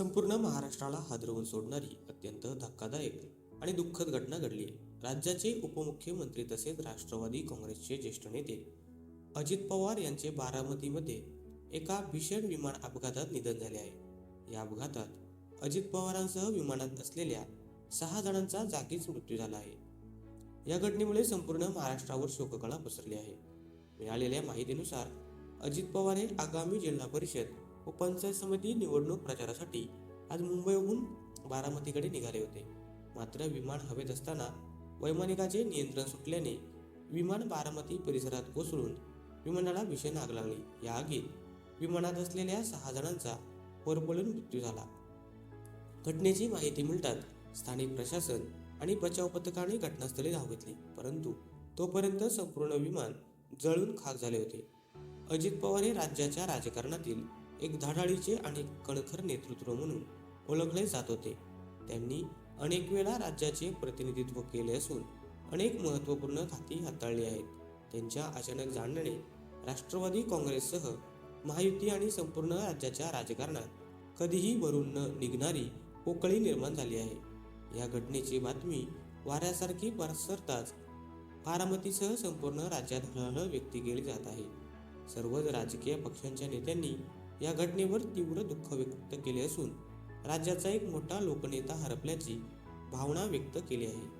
संपूर्ण महाराष्ट्राला हादरवून सोडणारी अत्यंत धक्कादायक आणि दुःखद घटना घडली आहे. राज्याचे उपमुख्यमंत्री तसेच राष्ट्रवादी काँग्रेसचे ज्येष्ठ नेते अजित पवार यांचे बारामतीमध्ये एका भीषण विमान अपघातात निधन झाले आहे. या अपघातात अजित पवारांसह विमानात असलेल्या सहा जणांचा जागीच मृत्यू झाला आहे. या घटनेमुळे संपूर्ण महाराष्ट्रावर शोककळा पसरली आहे. मिळालेल्या माहितीनुसार अजित पवार हे आगामी जिल्हा परिषद व पंचायत समिती निवडणूक प्रचारासाठी आज मुंबईहून बारामतीकडे निघाले होते. मात्र विमान हवेत असताना वैमानिकाचे नियंत्रण सुटल्याने विमान बारामती परिसरात कोसळून विमानाला भीषण आग लागली. या आगीत विमानात असलेल्या सहा जणांचा होरपळून मृत्यू झाला. घटनेची माहिती मिळताच स्थानिक प्रशासन आणि बचाव पथकाने घटनास्थळी धाव घेतली परंतु तोपर्यंत संपूर्ण विमान जळून खाक झाले होते. अजित पवार हे राज्याच्या राजकारणातील एक धडाडीचे आणि कणखर नेतृत्व म्हणून ओळखले जात होते. त्यांनी अनेक वेळा राज्याचे प्रतिनिधित्व केले असून अनेक महत्त्वपूर्ण खाती हाताळली आहेत. त्यांच्या अचानक जाणणे राष्ट्रवादी काँग्रेससह महायुती आणि संपूर्ण राज्याच्या राजकारणात कधीही वरून न निघणारी पोकळी निर्माण झाली आहे. या घटनेची बातमी वाऱ्यासारखी पसरताच बारामतीसह संपूर्ण राज्यात हळहळ व्यक्त केली जात आहे. सर्वच राजकीय पक्षांच्या नेत्यांनी या घटनेवर तीव्र दुःख व्यक्त केले असून राज्याचा एक मोठा लोकनेता हरपल्याची भावना व्यक्त केली आहे.